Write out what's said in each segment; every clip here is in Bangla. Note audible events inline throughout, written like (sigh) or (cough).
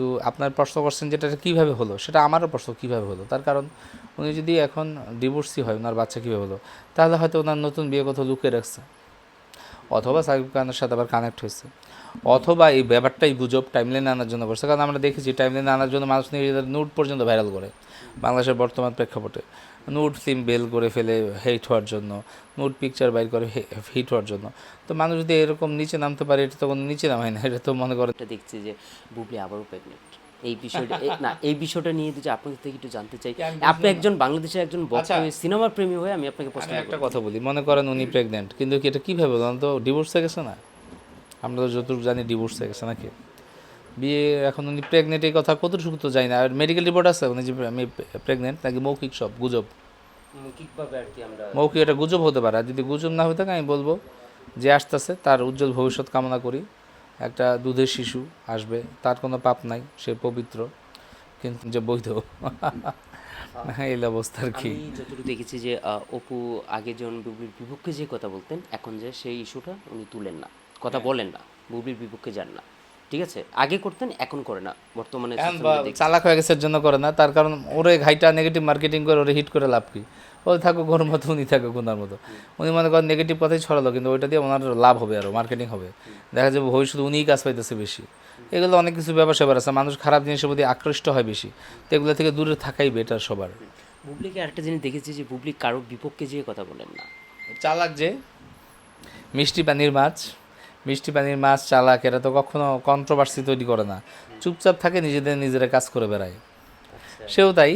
তো আপনার প্রশ্ন করছেন যেটা কীভাবে হলো? সেটা আমারও প্রশ্ন, কীভাবে হলো? তার কারণ উনি যদি এখন ডিভোর্সই হয় ওনার বাচ্চা কীভাবে হলো? তাহলে হয়তো ওনার নতুন বিয়ে কথা লুকিয়ে রাখছে। অথবা সাকিব খানের সাথে আবার কানেক্ট হয়েছে। অথবা এই ব্যাপারটাই গুজব টাইমলাইনে আনার জন্য করছে। কারণ আমরা দেখেছি টাইমলাইনে আনার জন্য মানুষ নিজেদের নোট পর্যন্ত ভাইরাল করে। বাংলাদেশের বর্তমান প্রেক্ষাপটে। নোট সিম বেল করে ফেলে হেট হওয়ার জন্য নোট পিকচার বাইর করে হিট হওয়ার জন্য। তো মানুষ যদি এরকম নিচে নামতে পারে এটা তো কোনো নিচে নামায় না এটা তো মনে করে দেখছি যে বুবলি আবারও প্রেগনেন্ট এই বিষয়টা না এই বিষয়টা নিয়ে যদি আপনাদের থেকে একটু জানতে চাই আপনি একজন বাংলাদেশের একজন হয়ে সিনেমা প্রেমী হয়ে আমি আপনাকে প্রশ্ন একটা কথা বলি মনে করেন উনি প্রেগনেন্ট কিন্তু কি এটা কীভাবে তো ডিভোর্স হয়ে গেছে না? আমরা তো যতটুকু জানি ডিভোর্স হয়ে গেছে নাকি? বিয়ে এখন উনি প্রেগনেন্ট এই কথা কতটুকু তো জানি না। আর মেডিকেল রিপোর্ট আছে উনি যে আমি প্রেগনেন্ট নাকি মৌখিক সব গুজব। মৌখিকভাবে আর কি আমরা মৌখিক এটা গুজব হতে পারে। আর যদি গুজব না হয়ে থাকে আমি বলব যে আসতেছে তার উজ্জ্বল ভবিষ্যৎ কামনা করি। একটা দুধের শিশু আসবে তার কোনো পাপ নাই সে পবিত্র কিন্তু যে বৈধ। এই অবস্থা আর কি। যতটুকু দেখেছি যে অপু আগে যখন বুবলির বিপক্ষে যে কথা বলতেন এখন যে সেই ইস্যুটা উনি তুলেন না। কথা বলেন না বুবলির বিপক্ষে যান না। ঠিক আছে? আগে করতেন এখন করে না। বর্তমানে। চালাক হয়ে গেছে জন্য করে না। তার কারণ ওরে ঘাইটা নেগেটিভ মার্কেটিং করে ওরে হিট করে লাভ কি? ও থাকো ওর মতো উনি থাকো ওনার মতো। উনি মনে করেন নেগেটিভ কথাই ছড়ালো কিন্তু ওইটা দিয়ে ওনার লাভ হবে আরও মার্কেটিং হবে। দেখা যাবে ভবিষ্যতে উনিই কাজ পাইতেছে বেশি। এগুলো অনেক কিছু ব্যবসা আছে। মানুষ খারাপ জিনিসের প্রতি আকৃষ্ট হয় বেশি। তো এগুলো থেকে দূরে থাকাই বেটার সবার। বুবলিকে আরেকটা জিনিস দেখেছি যে বুবলি কারোর বিপক্ষে যেয়ে কথা বলেন না। চালাক যে মিষ্টি পানির মাছ। মিষ্টি পানির মাছ চালাক এরা তো কখনো কন্ট্রোভার্সি তৈরি করে না। চুপচাপ থাকে নিজেদের নিজেরা কাজ করে বেড়ায়। সেও তাই।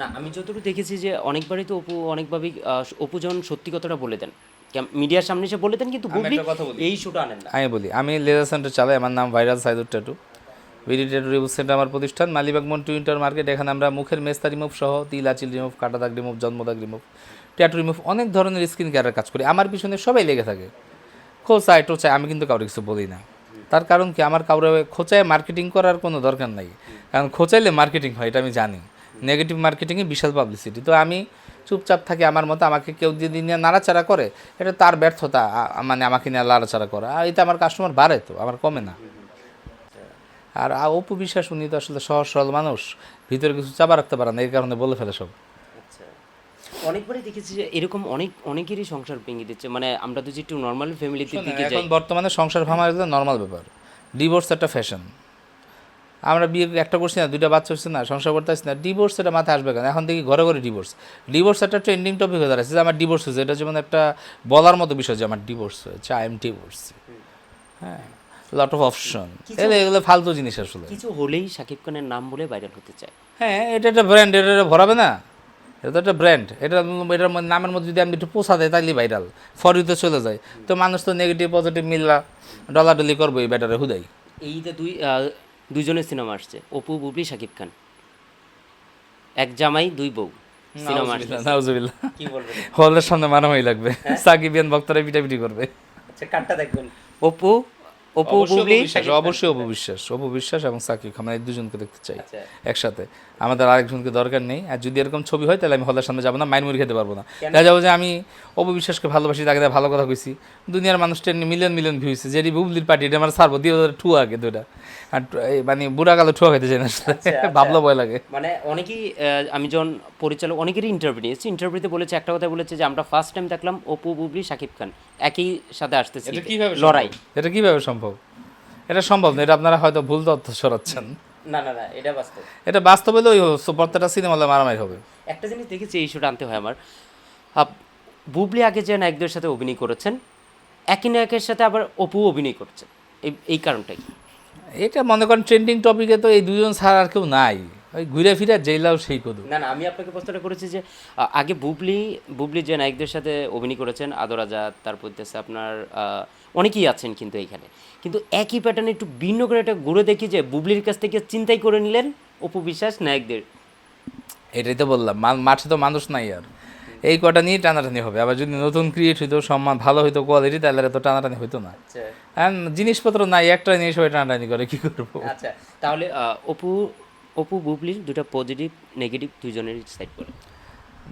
না আমি যতটুকু দেখেছি যে অনেকবারই তো অপু অনেকভাবেই অপু যখন সত্যি কথাটা বলে দেন। মিডিয়ার সামনে এসে বলে দেন কিন্তু বুবলি কথা বলি। এই শোটা আনেন না। আমি বলি আমি লেজার সেন্টার চালাই আমার নাম ভাইরাল সাইদুর ট্যাটু। ভিডি ট্যাটু রিমুভ সেন্টার আমার প্রতিষ্ঠান মালিবাগ মন্টু ইন্টার মার্কেট এখানে আমরা মুখের মেস্তা রিমুভ সহ তিল আচিল রিমুভ কাটা দাগ রিমুভ জন্মদাগ রিমুভ ট্যাটু রিমুভ অনেক ধরনের স্কিন কেয়ারের কাজ করি। আমার পিছনে সবাই লেগে থাকে। খোঁচায় টোচায় আমি কিন্তু কাউকে কিছু বলি না। তার কারণ কি, আমার কাউরে খোঁচায় মার্কেটিং করার কোনো দরকার নাই। কারণ খোঁচাইলে মার্কেটিং হয়, এটা আমি জানি। নেগেটিভ মার্কেটিংয়ে বিশাল পাবলিসিটি তো আমি চুপচাপ থাকি, আমার মতো আমাকে কেউ যদি নিয়ে নাড়াচাড়া করে, এটা তার ব্যর্থতা মানে আমাকে নিয়ে নাড়াচাড়া করা। আর এতে আমার কাস্টমার বাড়ে তো, আমার কমে না। আর অপু বিশ্বাস, উনি তো আসলে সহজ সরল মানুষ, ভিতরে কিছু চাপা রাখতে পারে না, এই কারণে বলে ফেলে সব। অনেকবারই দেখেছি যে এরকম অনেক অনেকেরই সংসার ভেঙে দিচ্ছে। মানে আমরা যদি একটু নর্মাল ফ্যামিলিতে দিকে যাই। এখন বর্তমানে সংসার ভাঙা একদম নর্মাল ব্যাপার। ডিভোর্স একটা ফ্যাশন আমরা বিয়ে একটা করছি না দুইটা বাচ্চা হচ্ছে না সংসার করতে আসছি না। ডিভোর্স এটা মাথায় আসবে কেন? এখন দেখি ঘরে ঘরে ডিভোর্স ডিভোর্স একটা ট্রেন্ডিং টপিক হয়ে দাঁড়াচ্ছে যে আমার ডিভোর্স হয়েছে। এটা যেমন একটা বলার মতো বিষয় যে আমার ডিভোর্স হয়েছে আই এম ডিভোর্স হ্যাঁ লট অফ অপশন এগুলো ফালতু জিনিস আসলে। কিছু হলেই শাকিব খানের নাম বলে ভাইরাল হতে চায়। হ্যাঁ এটা একটা ব্র্যান্ড এটা ভরাবে না। এটা তো একটা ব্র্যান্ড এটা এটার নামের মধ্যে যদি আমি একটু পোষা দেয় তাহলে ভাইরাল ফরিতে চলে যায়। তো মানুষ তো নেগেটিভ পজিটিভ মিললা ডলাডলি করব এই ব্যাটারে হুদাই। এই যে দুই আহ, দুইজনের সিনেমা আসছে। অপু বুবলি শাকিব খান। এক জামাই দুই বউ। সিনেমা আসছে। নাউজুবিল্লাহ কি বলবেন হলের সামনে মারামারি লাগবে। সাকিবিয়ান বক্তারা পিটাপিটি করবে। আচ্ছা কাটটা দেখবেন। অপু অপু বুবলি? অবশ্যই অপু বিশ্বাস। অপু বিশ্বাস এবং সাকিব আমরা এই দুজনকে দেখতে চাই আচ্ছা। একসাথে। আমাদের আরেকজনকে দরকার নেই। আর যদি এরকম ছবি হয় তাহলে আমি হলের সামনে যাব না মাইন মুড়ি খেতে পারব না। দেখা যাব যে আমি অপু বিশ্বাসকে ভালোবাসি তাকে ভালো কথা কইছি। দুনিয়ার মানুষ টেন মিলিয়ন মিলিয়ন ভিউ হয়েছে যেটি বুবলির পার্টি এটা আমার সারবো দিয়ে ওদের ঠুয়া আগে দুটা আর মানে বুড়া কালো ঠুয়া খেতে চাই না ভাবলো ভয় লাগে। মানে অনেকেই আহ, আমি যখন পরিচালক অনেকেরই ইন্টারভিউ নিয়েছি ইন্টারভিউতে বলেছে একটা কথা বলেছে যে আমরা ফার্স্ট টাইম দেখলাম অপু বুবলি শাকিব খান। একই সাথে আসতেছে। এটা কীভাবে লড়াই। এটা কীভাবে সম্ভব? এটা সম্ভব না এটা আপনারা হয়তো ভুল তথ্য ছড়াচ্ছেন না না না এটা বাস্তব। এটা বাস্তব হলে ওই প্রত্যেকটা সিনেমা হলে মারামারি হবে। একটা জিনিস দেখেছি এই ইস্যুটা আনতে হয় আমার। বুবলি আগে যে নায়কদের সাথে অভিনয় করেছেন একই নায়কের সাথে আবার অপু অভিনয় করছে। এই এই কারণটাই। এটা মনে করেন ট্রেন্ডিং টপিকে তো এই দুজন ছাড়া আর কেউ নাই। ওই ঘুরে ফিরে জেলাও সেই কদু। না না আমি আপনাকে প্রশ্নটা করেছি যে আগে বুবলি বুবলি যে নায়কদের সাথে অভিনয় করেছেন আদর আজাদ তারপর আপনার অনেকেই আছেন কিন্তু এইখানে কিন্তু একই প্যাটার্নে একটু ভিন্ন করে একটা ঘুরে দেখি যে বুবলির কাছ থেকে চিন্তাই করে নিলেন অপু বিশ্বাস নায়কদের। এটাই তো বললাম মাঠে তো মানুষ নাই আর। এই কটা নিয়ে টানাটানি হবে। আবার যদি নতুন ক্রিয়েট হইতো সম্মান ভালো হইতো কোয়ালিটি তাহলে তো টানাটানি হইতো না। এখন জিনিসপত্র নাই একটা নিয়ে সবাই টানাটানি করে কি করব? আচ্ছা তাহলে অপু অপু বুবলির দুটা পজিটিভ নেগেটিভ দুজনের সাইড করে।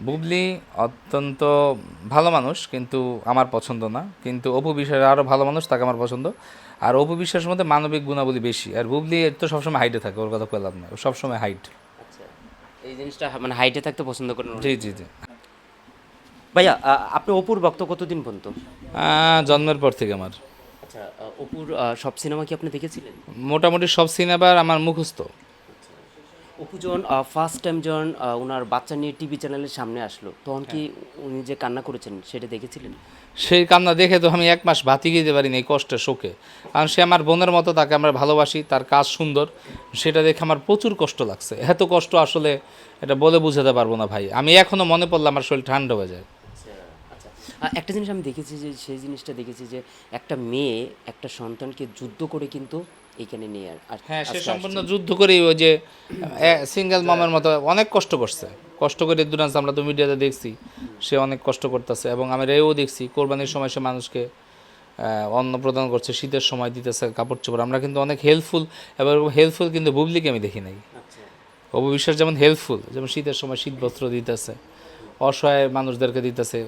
বুবলি অত্যন্ত ভালো মানুষ কিন্তু আমার পছন্দ না। কিন্তু অপু বিশ্বাস আরও ভালো মানুষ তাকে আমার পছন্দ। আর অপু বিশ্বাসের মধ্যে মানবিক গুণাবলী বেশি। আর বুবলি এর তো সবসময় হাইটে থাকে ওর কথা পেলাম না। সবসময় হাইট আচ্ছা এই জিনিসটা মানে হাইটে থাকতে পছন্দ করেন জি জি জি। ভাইয়া আপনি অপুর ভক্ত কতদিন পর্যন্ত? জন্মের পর থেকে আমার। আচ্ছা অপুর সব সিনেমা কি আপনি দেখেছিলেন? মোটামুটি সব সিনেমার আমার মুখস্থ। অপু যখন ফার্স্ট টাইম যখন ওনার বাচ্চা নিয়ে টিভি চ্যানেলের সামনে আসলো তখন কি উনি যে কান্না করেছেন সেটা দেখেছিলেন? সেই কান্না দেখে তো আমি এক মাস ভাতি দিতে পারিনি এই কষ্টের শোকে। কারণ সে আমার বোনের মতো তাকে আমরা ভালোবাসি তার কাজ সুন্দর সেটা দেখে আমার প্রচুর কষ্ট লাগছে। এত কষ্ট আসলে এটা বলে বুঝাতে পারব না ভাই। আমি এখনও মনে পড়লে আমার শরীর ঠান্ডা হয়ে যায়। একটা জিনিস আমি দেখেছি যে সেই জিনিসটা দেখেছি যে একটা মেয়ে একটা সন্তানকে যুদ্ধ করে কিন্তু এখানে নিয়ে আর- হ্যাঁ সে সম্পূর্ণ যুদ্ধ করেই ওই যে সিঙ্গেল মামের মতো অনেক কষ্ট করছে। কষ্ট করে দুরান্স আমরা তো মিডিয়াতে দেখছি সে অনেক কষ্ট করতেছে এবং আমি এও দেখছি কোরবানির সময় সে মানুষকে অন্ন প্রদান করছে শীতের সময় দিতেছে কাপড় চোপড়। আমরা কিন্তু অনেক হেল্পফুল এবার হেল্পফুল কিন্তু বুবলিকে আমি দেখি নাই। আচ্ছা। অপু বিশ্বাস যেমন হেল্পফুল যেমন শীতের সময় শীত বস্ত্র দিতেছে। অসহায় মানুষদেরকে দিতেছে।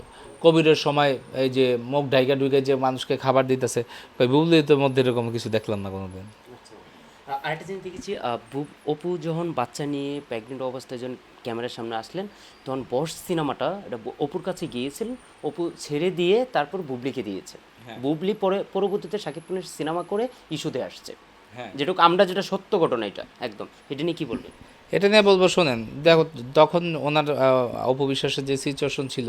কোভিডের সময় এই যে মুখ ঢাইকা ঢুকে যে মানুষকে খাবার দিতেছে বুবলির মধ্যে এরকম কিছু দেখলাম না কোনোদিন। আচ্ছা। আ- আরেকটা জিনিস দেখেছি অপু যখন বাচ্চা নিয়ে প্রেগনেন্ট অবস্থায় যখন ক্যামেরার সামনে আসলেন তখন বস সিনেমাটা এটা অপুর কাছে গিয়েছিলেন অপু ছেড়ে দিয়ে তারপর বুবলিকে দিয়েছে। বুবলি পরে পরবর্তীতে শাকিব খানের সিনেমা করে ইস্যুতে আসছে। হ্যাঁ। যেটুকু আমরা যেটা সত্য ঘটনা এটা একদম। এটা নিয়ে কি বলবেন? এটা নিয়ে বলব শোনেন দেখো তখন ওনার অপবিশ্বাসের যে সিচুয়েশন ছিল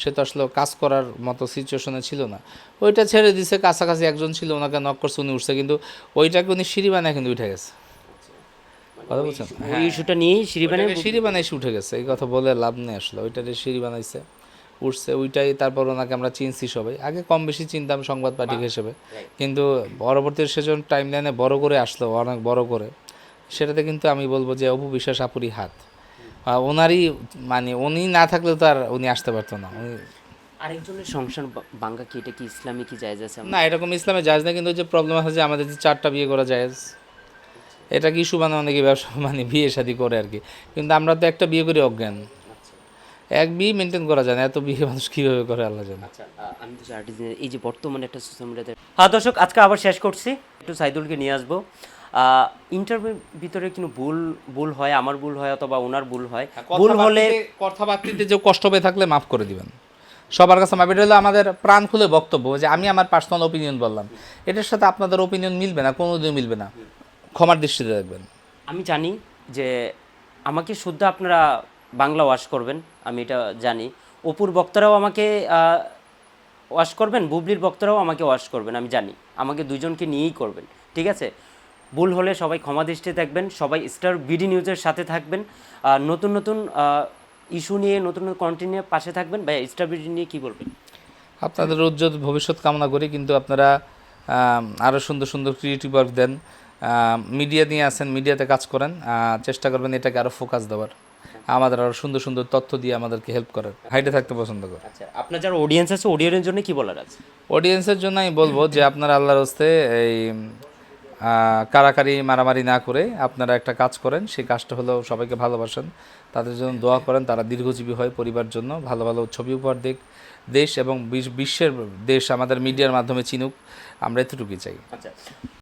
সে তো আসলে কাজ করার মতো সিচুয়েশনে ছিল না। ওইটা ছেড়ে দিছে কাছাকাছি একজন ছিল ওনাকে নক করছে উনি উঠছে কিন্তু ওইটাকে উনি সিঁড়ি বানায় কিন্তু উঠে গেছে। কথা বলছেন? ওই ইস্যুটা নিয়েই শ্রীবানে ওইটাকে সিঁড়ি বানাই উঠে গেছে এই কথা বলে লাভ নেই আসলে ওইটারে সিঁড়ি বানাইছে উঠছে ওইটাই তারপর ওনাকে আমরা চিনছি সবাই। আগে কম বেশি চিনতাম সংবাদ পাঠিক হিসেবে কিন্তু পরবর্তী সেজন টাইম লাইনে বড় করে আসলো অনেক বড় করে সেটাতে কিন্তু আমি বলব যে অপু বিশ্বাস আপুরই হাত। ওনারই মানে উনি না থাকলে তো আর উনি আসতে পারতো না। আরেকজনের সংসার বাঙ্গা কি এটা কি ইসলামী কি জায়েজ আছে? না এরকম ইসলামে জায়জ না কিন্তু যে প্রবলেম আছে যে আমাদের যে চারটা বিয়ে করা জায়েজ। এটা কি মানে অনেকে ব্যবসা? (laughs) মানে বিয়ে শাদি করে আর কি। কিন্তু আমরা তো একটা বিয়ে করি অজ্ঞান। এক বিয়ে মেনটেন করা যায় না এত বিয়ে মানুষ কীভাবে করে আল্লাহ জানে। আচ্ছা আমি তো এই যে বর্তমানে একটা সোশ্যাল মিডিয়াতে হ্যাঁ দর্শক আজকে আবার শেষ করছি। একটু সাইদুলকে নিয়ে আসব। ইন্টারভিউর ভিতরে কিন্তু ভুল ভুল হয় আমার ভুল হয় অথবা ওনার ভুল হয়? ভুল হলে কথাবার্তিতে যে কষ্ট পেয়ে থাকলে মাফ করে দিবেন। সবার কাছে মাফ এটা হলো আমাদের প্রাণ খুলে বক্তব্য যে আমি আমার পার্সোনাল ওপিনিয়ন বললাম। এটার সাথে আপনাদের ওপিনিয়ন মিলবে না কোনোদিন মিলবে না। ক্ষমার দৃষ্টিতে দেখবেন। আমি জানি যে আমাকে শুদ্ধ আপনারা বাংলা ওয়াশ করবেন আমি এটা জানি। অপুর বক্তারাও আমাকে ওয়াশ করবেন বুবলির বক্তারাও আমাকে ওয়াশ করবেন আমি জানি। আমাকে দুজনকে নিয়েই করবেন ঠিক আছে? ভুল হলে সবাই ক্ষমা দৃষ্টিতে থাকবেন সবাই স্টার বিডি নিউজের সাথে থাকবেন নতুন নতুন ইস্যু নিয়ে নতুন নতুন কন্টেন্ট নিয়ে পাশে থাকবেন। ভাই স্টার বিডি নিয়ে কী বলবেন? আপনাদের উজ্জ্বল ভবিষ্যৎ কামনা করি কিন্তু আপনারা আরও সুন্দর সুন্দর ক্রিয়েটিভ ওয়ার্ক দেন। মিডিয়া নিয়ে আসেন মিডিয়াতে কাজ করেন চেষ্টা করবেন এটাকে আরও ফোকাস দেওয়ার। আমাদের আরও সুন্দর সুন্দর তথ্য দিয়ে আমাদেরকে হেল্প করার। হাইটে থাকতে পছন্দ করে আচ্ছা আপনার যারা অডিয়েন্স আছে অডিয়েন্সের জন্য কি বলার আছে? অডিয়েন্সের জন্য আমি বলব যে আপনারা আল্লাহর হস্তে এই কারাকারি মারামারি না করে আপনারা একটা কাজ করেন, সেই কাজটা হলো সবাইকে ভালোবাসেন। তাদের জন্য দোয়া করেন, তারা দীর্ঘজীবী হয় পরিবার জন্য, ভালো ভালো ছবি উপহার দিক, দেশ এবং বিশ- বিশ্বের দেশ আমাদের মিডিয়ার মাধ্যমে চিনুক, আমরা এতটুকুই চাই। আচ্ছা।